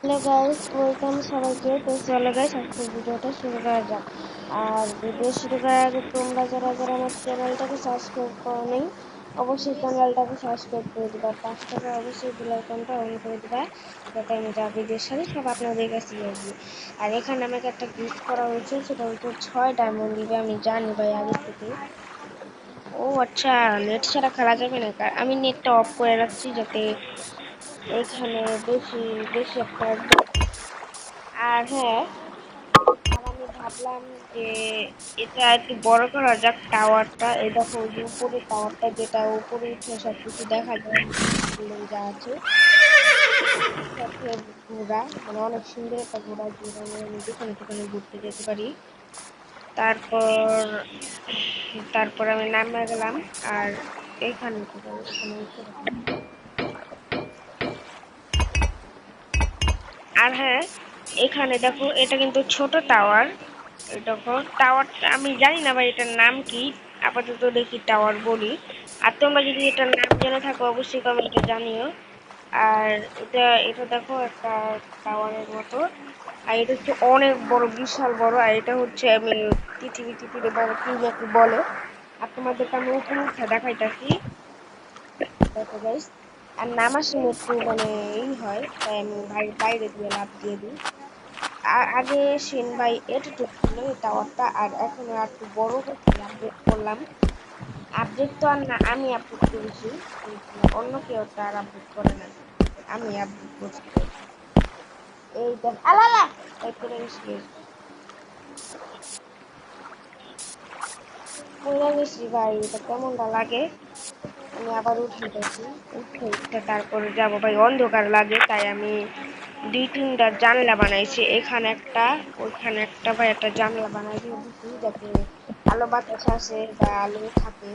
Hello guys welcome সবাইকে। তো চলো গাইস, আজকের ভিডিওটা শুরু করা যাক। আর ভিডিও শুরু করার আগে তোমরা যারা যারা আমার চ্যানেলটাকে সাবস্ক্রাইব করো নেই অবশ্যই চ্যানেলটাকে সাবস্ক্রাইব করে দিবা। পাঁচ টাকা অবশ্যই বেল অন করে দিবা, যাতে আমি যা ভিডিও সারি সব আপনাদের কাছে আসবে আর এখানে আমাকে একটা গিফট করা হয়েছে, সেটা হচ্ছে ছয় ডায়মন্ড দিবে আমি জানি ভাই, আগে থেকে। ও আচ্ছা নেট ছাড়া খেলা যাবে না। আমি নেটটা অফ করে রাখছি যাতে এখানে বেশি বেশি একটা আর হ্যাঁ আমি ভাবলাম যে এটা একটু বড় করা যাক টাওয়ারটা। এই দেখো যে উপরে টাওয়ারটা যেটা উপরে উঠে সব কিছু দেখা যায়। যা আছে। ঘোরা মানে অনেক সুন্দর একটা ঘোরা যেটা আমি যেখানে সেখানে ঘুরতে যেতে পারি। তারপর তারপর আমি নামে গেলাম আর এখানে এখানে আর হ্যাঁ এখানে দেখো, এটা কিন্তু ছোট টাওয়ার দেখো টাওয়ার আমি জানি না ভাই এটার নাম কি, আপাতত দেখি টাওয়ার বলি। আর তোমরা যদি এটার নাম জেনে থাকো, অবশ্যই কমেন্টে জানিও। আর এটা এটা দেখো একটা টাওয়ারের মতো। আর এটা হচ্ছে অনেক বড়, বিশাল বড়, আর এটা হচ্ছে আমি পৃথিবী পৃথিবী বড় কি নাকি বলে। আর তোমাদেরকে আমি উপরে উঠে দেখাইতেছি। দেখো গাইস আর নামার সময় একটু মানে এই হয়, তাই আমি বাইরে দিয়ে লাভ দিয়ে দিই। আগে সেন ভাই এটুকু ছিল এই টাওয়ারটা, আর এখন আর একটু বড় করছি আপডেট করলাম আপডেট তো আর না, আমি আপডেট করেছি অন্য কেউ তো আর আপডেট করে না আমি আপডেট করছি। এই দেখ আলালা তাই করে গেছি ভাই, এটা কেমনটা লাগে? আমি আবার উঠে গেছি। উঠে তারপরে যাব ভাই, অন্ধকার লাগে, তাই আমি দুই তিনটা জানলা বানাইছি। এখানে একটা, ওইখানে একটা ভাই, একটা জানলা বানাই দিয়েছি যাতে আলো বাতাস আসে বা আলো থাকে।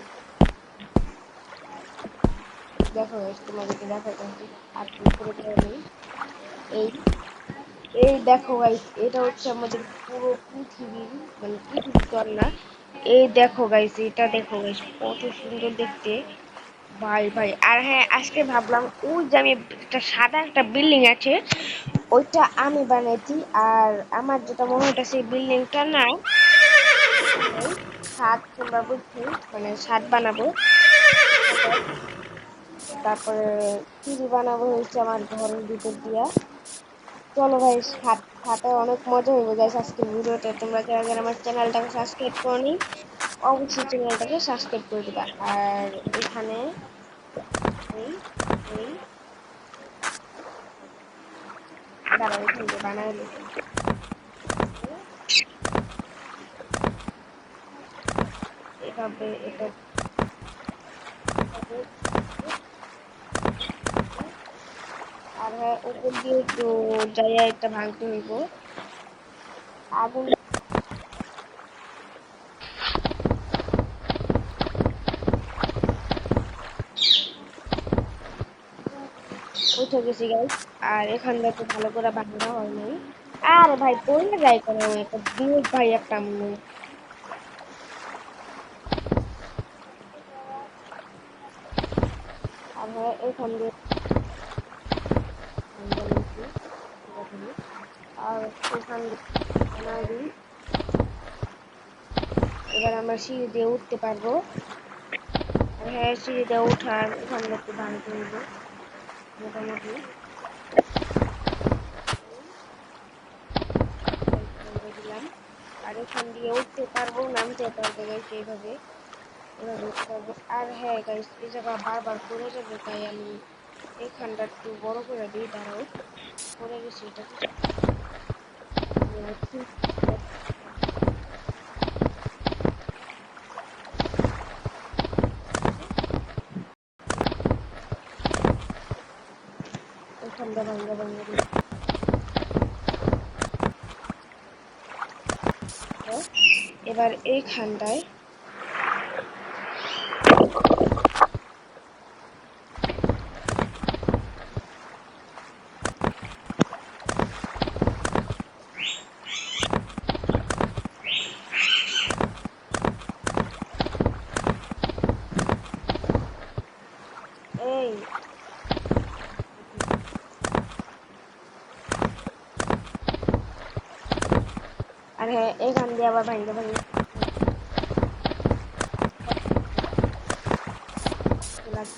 দেখো তোমাদেরকে দেখাচ্ছি আর কি করে আমি এই এই দেখো ভাই এটা হচ্ছে আমাদের পুরো পৃথিবীর মানে পৃথিবী না। এই দেখো গাইস এটা দেখো গাইস কত সুন্দর দেখতে। ভাই ভাই আর হ্যাঁ আজকে ভাবলাম, ওই যে আমি একটা সাদা একটা বিল্ডিং আছে, ওইটা আমি বানাইছি, আর আমার যেটা মনে হচ্ছে সেই বিল্ডিংটা না ছাদ কিংবা বুঝছি মানে ছাদ বানাবো। তারপরে সিঁড়ি বানাবো হয়েছে আমার ঘরের ভিতর দিয়া। চলো ভাই সাত ছাদে অনেক মজা হইব গাইস আজকের ভিডিওটা। তোমরা যারা যারা আমার চ্যানেলটাকে সাবস্ক্রাইব করনি অবশ্যই চ্যানেলটাকে সাবস্ক্রাইব করে দিবা। আর এখানে এই এই। দাঁড়াও, এখান থেকে বানাই এভাবে এটা আর হ্যাঁ উপর দিয়ে একটু জায়গা একটা ভাঙতে হইব। আগুন উঠে গেছি গাইস আর এখানটা তো ভালো করে বাংলা হয় নাই। আরে ভাই, পড়লে যাই কেন একটা দূর ভাই, একটা দিয়ে দিয়ে এবার আমরা সিঁড়ি দিয়ে উঠতে পারব। হ্যাঁ সিঁড়ি দিয়ে উঠার এখানে একটু ভাঙতে মোটামুটি দিলাম আর এখান দিয়ে উঠতে পারব নামতে পারব গাইস এইভাবে এভাবে আর হ্যাঁ গাইস এই জায়গা বারবার পড়ে যাবে তাই আমি এখানটা একটু বড় করে দিই দাঁড়াও পড়ে গেছি এটা पर एक Hyundai अरे एक अंधे आवा भाई भाई।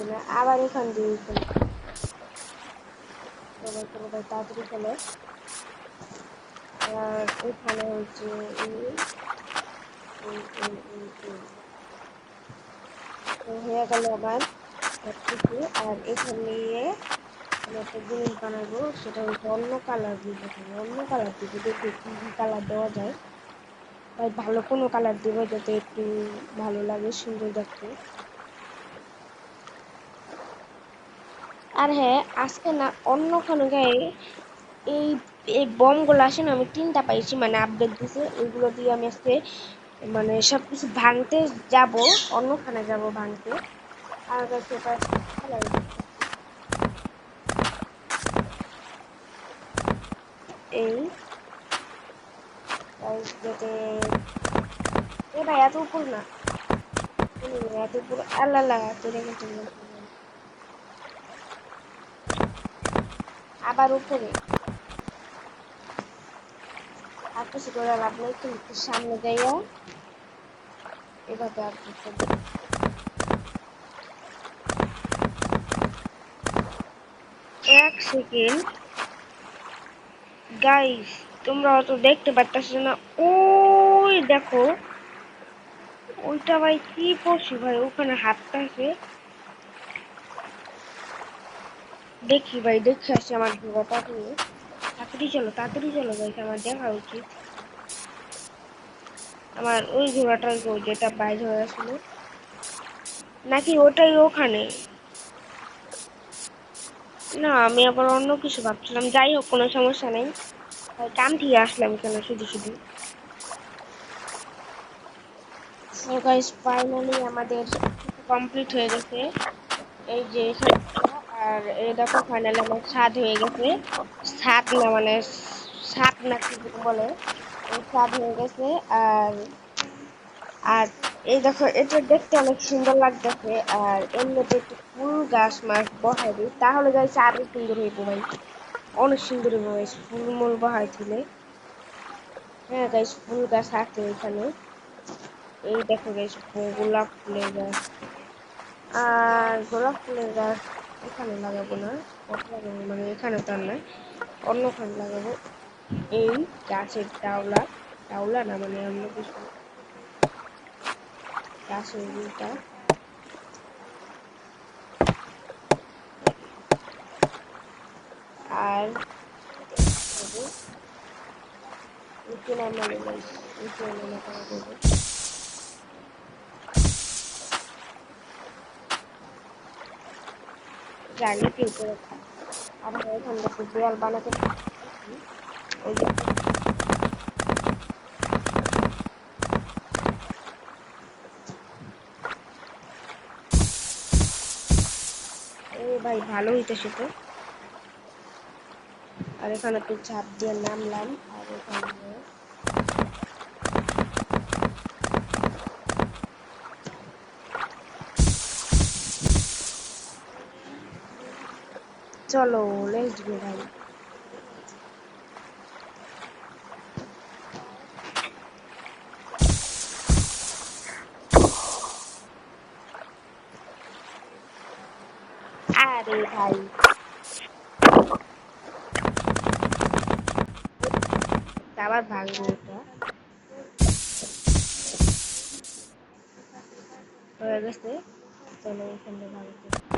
না আবার এখান দিয়ে চলো চলো ভাই তাড়াতাড়ি চলো আর এখানে হচ্ছে হয়ে গেল আমার সবকিছু। আর এখানে আমি একটা জিনিস বানাবো, সেটা হচ্ছে অন্য কালার দিব অন্য কালার দিব দেখি কি কালার দেওয়া যায় ভাই ভালো কোনো কালার দিব যাতে একটু ভালো লাগে সুন্দর দেখতে। আর হ্যাঁ আজকে না অন্য কোনো গায়ে এই এই বমগুলো আসে না, আমি তিনটা পাইছি মানে আপডেট দিছে, এগুলো দিয়ে আমি আজকে মানে সব কিছু ভাঙতে যাব, অন্যখানে যাব ভাঙতে। আর কাছে এই এ ভাই এত উপর না। এত উপর, আল্লাহ লাগা তুলে কিন্তু আবার উপরে। আর কিছু করে লাভ নেই কিন্তু সামনে যাইয়া এভাবে আর কিছু এক সেকেন্ড। গাইস তোমরা অত দেখতে পাচ্ছ না। ওই দেখো, ওইটা ভাই কি পশু ভাই? ওখানে হাতটা আছে। দেখি ভাই, দেখে আসি আমার ঘোড়াটা নিয়ে তাড়াতাড়ি চলো তাড়াতাড়ি চলো ভাই, আমার দেখা উচিত। আমার ওই ঘোড়াটাই গো, যেটা বাইরে হয়ে আসলো। নাকি ওটাই ওখানে? না, আমি আবার অন্য কিছু ভাবছিলাম। যাই হোক, কোনো সমস্যা নেই। কাম থেকে আসলাম কেন শুধু শুধু। ফাইনালি আমাদের কমপ্লিট হয়ে গেছে। এই যে আর এই দেখো ফাইনালি আমার স্বাদ হয়ে গেছে। স্বাদ না মানে স্বাদ না কি বলে। স্বাদ হয়ে গেছে আর আর এই দেখো, এটা দেখতে অনেক সুন্দর লাগতেছে। আর মধ্যে একটু ফুল গাছ মাছ বহাই দিই, তাহলে গাছ আরও সুন্দর হইব ভাই। অনেক সুন্দর হইব ফুল মূল বহাই তুলে হ্যাঁ গাছ ফুল গাছ আছে এখানে। এই দেখো গাছ গোলাপ ফুলের গাছ। আর গোলাপ ফুলের গাছ এখানে লাগাবো না লাগাবো মানে এখানে তার নয় অন্যখানে লাগাবো। এই গাছের টাওলা টাওলা না মানে অন্য কিছু। গাছের আর নিচে নামানো নিচে নামানো করা দেবো কি করে আমরা এখান থেকে বানাতে ভাই, ভালো হইতেছে তো। আর এখানে একটু চাপ দিয়ে নামলাম, আর এখানে চলো লেটস গো ভাই। আরে ভাই। আবার ভাঙবো এটা। হয়ে গেছে। চলো এখানে ভাঙবো।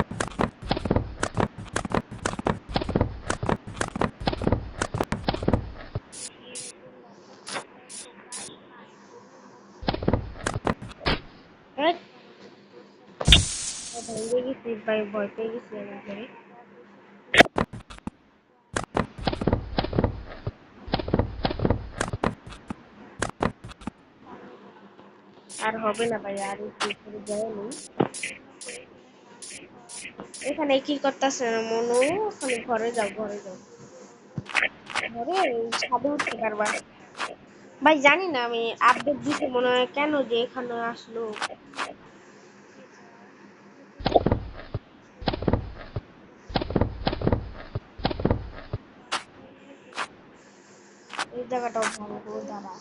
ভাই ভয় পেয়ে গেছি আমি আর হবে না ভাই, আর একটু যায়নি এখানে কি করতেছে মনু? ওখানে ঘরে যাও ঘরে যাও। ঘরে ছাদে উঠতে পারবা। ভাই, জানি না আমি আপডেট দিতে মনে হয় কেন যে এখানে আসলো। सब जगह टॉप में बहुत ज़्यादा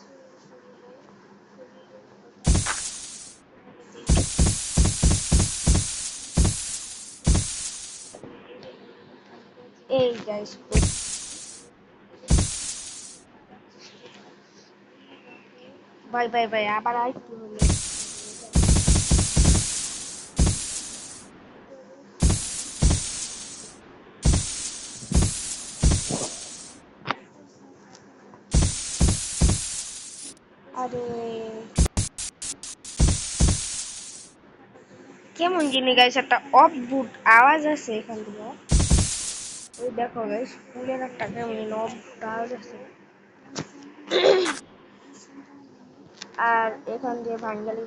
Hey guys, bye bye bye. Bye bye. কেমন জিনি গাইস একটা অদ্ভুত আওয়াজ আছে এখান থেকে ওই দেখো গাইস ফুলের একটা কেমন অদ্ভুত আওয়াজ আছে আর এখান দিয়ে বাঙালি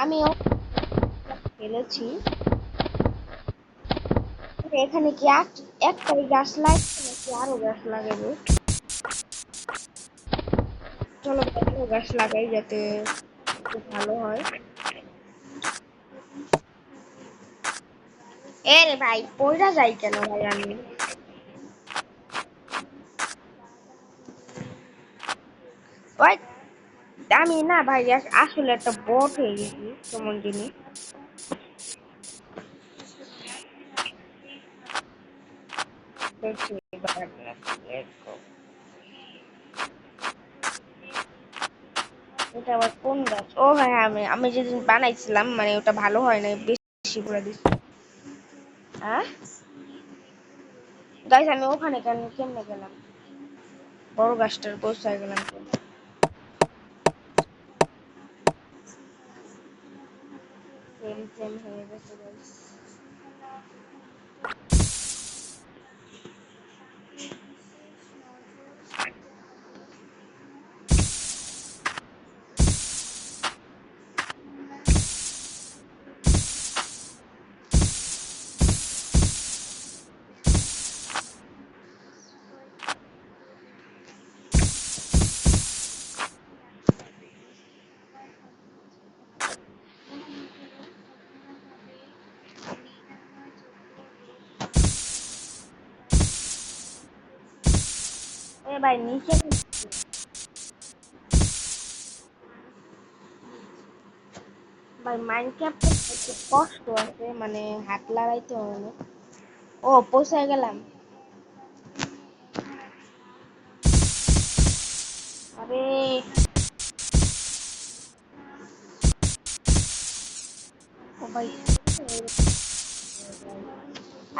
আমিও খেলেছি এখানে কি এক- একটাই গাছ লাগছে নাকি আরও গাছ লাগাবো? চলো আরও গাছ লাগাই যাতে ভালো হয়। এ রে ভাই পয়রা যাই কেন ভাই আমি ওই আমি না ভাই আসলে একটা বট হয়ে গেছি কেমন এরকম। এটা আবার কোন গাছ? ও হ্যাঁ হ্যাঁ, আমি আমি যেদিন বানাইছিলাম মানে ওটা ভালো হয় নাই বেশি করে দিচ্ছি হ্যাঁ? গাইস আমি ওখানে কেন কেমনে গেলাম? বড় গাছটার বসায় গেলাম কেন? সেম সেম হয়ে গেছে গাইস এ ভাই নিচে। ভাই মাইনক্রাফট একটু কষ্ট আছে মানে হাত লাগাইতে হবে ও, পৌঁছায় গেলাম। আরে। ও ভাই,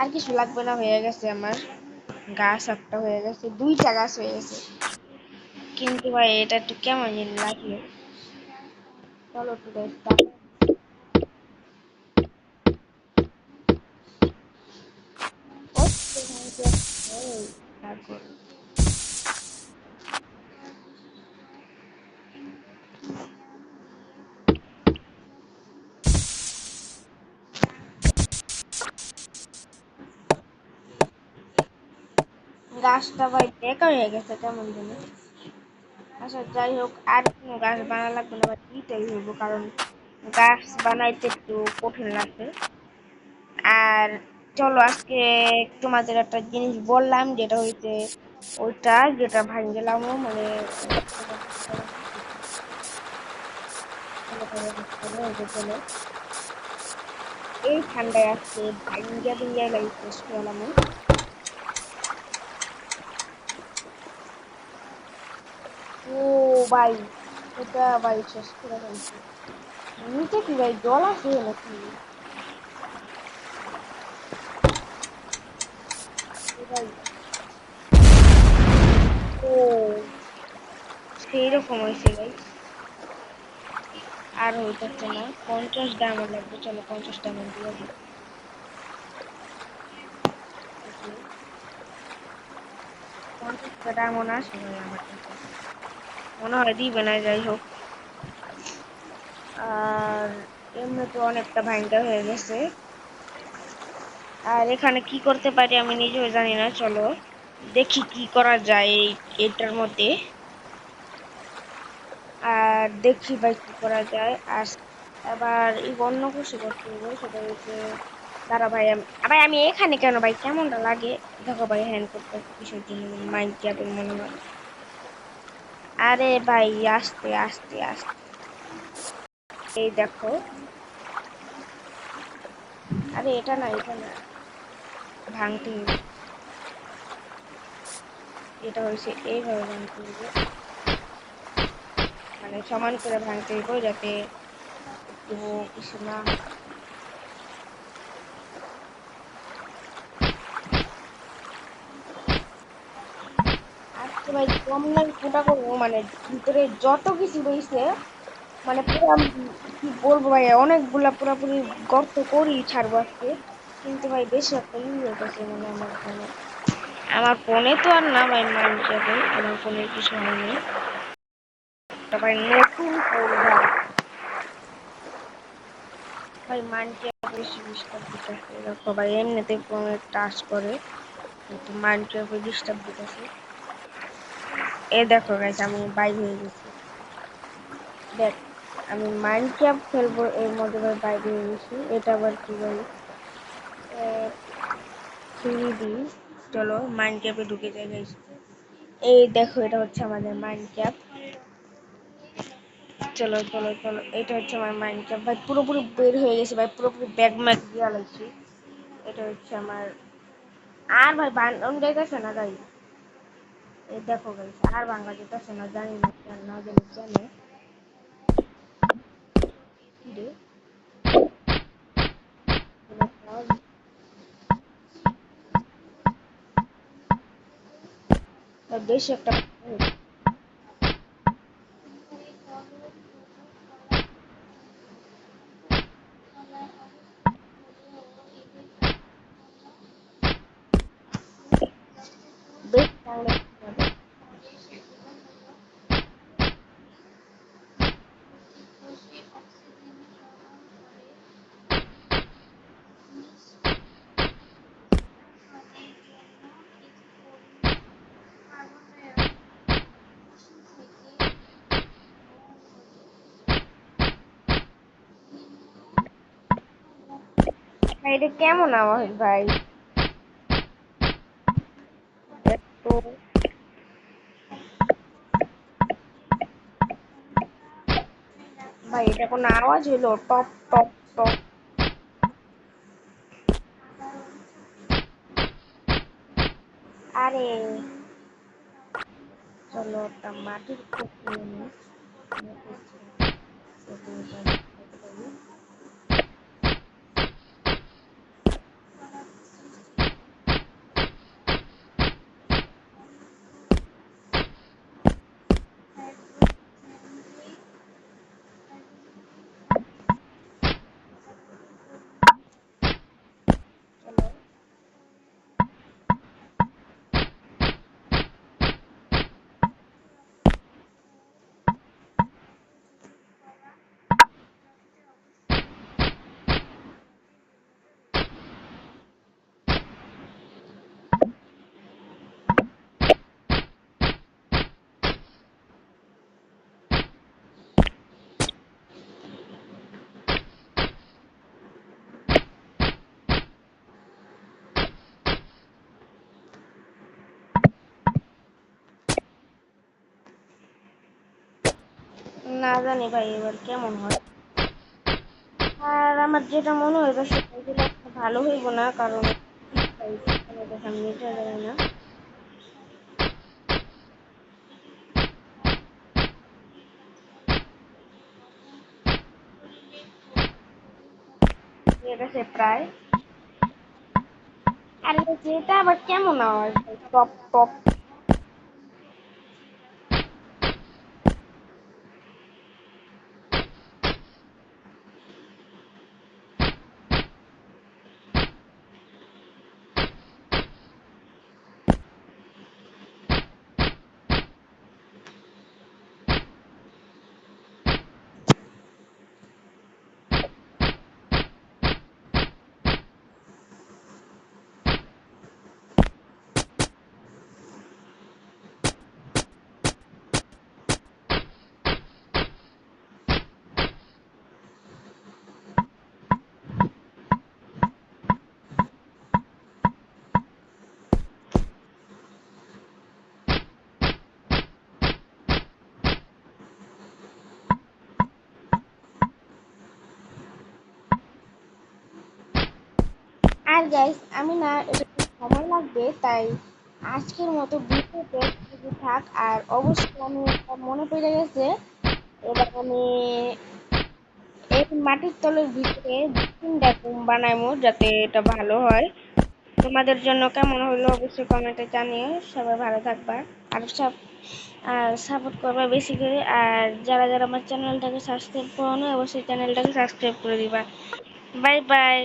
আর কিছু লাগবে না, হয়ে গেছে আমার। গাছ একটা হয়ে গেছে, দুইটা গাছ হয়ে গেছে। কিন্তু ভাই, এটা একটু কেমন লাগল। চলো একটু গাছটা ভাই বেকার হয়ে গেছে কেমন জানি আচ্ছা যাই হোক, আর কোনো গাছ বানা লাগবে না ভাই দিতেই হইব, কারণ গাছ বানাইতে একটু কঠিন লাগে আর চলো, আজকে তোমাদের একটা জিনিস বললাম, যেটা হইতে ওইটা, যেটা ভাঙ গেলামও মানে এই ঠান্ডায় আজকে ভাঙ্গা লাগে শেষ করলাম ও ভাই, এটা ভাই শেষ করে ফেলছি। নিচে কি ভাই, জল আছে নাকি? ও সেই রকম হয়েছে ভাই। আর হইতেছে না, পঞ্চাশ ডায়মন্ড লাগবে চলো, পঞ্চাশ ডায়মন্ড দিয়ে দিই। পঞ্চাশটা ডায়মন্ড আসে আমার কাছে মনে হয় দিবে না, যাই হোক। আর এমনি তো অনেকটা ভাঙ্গা হয়ে গেছে। আর এখানে কি করতে পারি আমি নিজেও জানি না, চলো। দেখি কি করা যায় এই, এটার মধ্যে। আর দেখি ভাই কি করা যায়। আর এবার অন্য খুশি করতে হবে, সেটা হচ্ছে, দাঁড়া ভাই, আমি ভাই, আমি এখানে কেন ভাই? কেমনটা লাগে? দেখো ভাই হ্যান্ড করতে কিসের মাইন্ড মনে হয়? আরে ভাই, আস্তে আস্তে আস্তে। এই দেখো। আরে এটা না এটা না। ভাঙতে। এটা হয়েছে এইভাবে ভাঙতে হবে মানে সমান করে ভাঙতে হবে যাতে একটু কিছু না ভাই না ফুটা করব মানে ভিতরে যত কিছু রয়েছে মানে পুরো কি বলব ভাই, অনেকগুলা পুরোপুরি গর্ত করি ছাড়বো আজকে। কিন্তু ভাই, বেশি একটা ই হয়ে গেছে মানে আমার ফোনে। আমার ফোনে তো আর না ভাই মাইন্ড যাবে আমার ফোনে কিছু হয়নি। ভাই, নতুন ফোন ভাই। ভাই মাইন্ড বেশি ডিস্টার্ব দিতেছে দেখো ভাই এমনিতে ফোনে টাচ করে। কিন্তু ক্যাপে ডিস্টার্ব দিতেছে। এ দেখো গাইস আমি বাইর হয়ে গেছি। দেখ, আমি ক্যাপ খেলব এর মধ্যে ভাই বাইরে হয়ে গেছি। এটা আবার কি ভাই থ্রি ডি চলো মাইন্ড ক্যাপে ঢুকে যাই গাইস এই দেখো, এটা হচ্ছে আমাদের মাইন্ড ক্যাপ চলো চলো চলো, এটা হচ্ছে আমার মাইন্ড ক্যাপ ভাই, পুরোপুরি বের হয়ে গেছে, ভাই, পুরোপুরি ব্যাগ ম্যাগ দিয়ে লাগছি এটা হচ্ছে আমার আর ভাই বানানো যাইতেছে না গাই এই দেখো গাইস আর বাংলা যেতেছে না জানি না কেন না জানি জানে কি রে ভাই বেশি একটা বেশ তাহলে ভাই, এটা কেমন আওয়াজ ভাই? ভাই, এটা কোনো আওয়াজ হলো টপ টপ টপ। আরে। চলো একটা মাটির খুব নিয়ে নিই না জানি ভাই, এবার কেমন হয়? আর আমার যেটা মনে হইল সেটা ভালো হইব না, কারণ নিতে জানি না। হয়ে গেছে প্রায়। আর যেটা আবার কেমন আওয়াজ? Top top. আর গাইস আমি না, একটু সময় লাগবে, তাই আজকের মতো ভিডিওতে থাক। আর অবশ্যই আমি মনে পড়ে গেছে, এবার আমি এই মাটির তলের ভিতরে তিনটা রুম যাতে এটা ভালো হয়। তোমাদের জন্য কেমন হলো অবশ্যই কমেন্টে জানিও। সবাই ভালো থাকবা আর সব, আর সাপোর্ট করবা বেশি করে। আর যারা যারা আমার চ্যানেলটাকে সাবস্ক্রাইব করো অবশ্যই চ্যানেলটাকে সাবস্ক্রাইব করে দিবা। Bye bye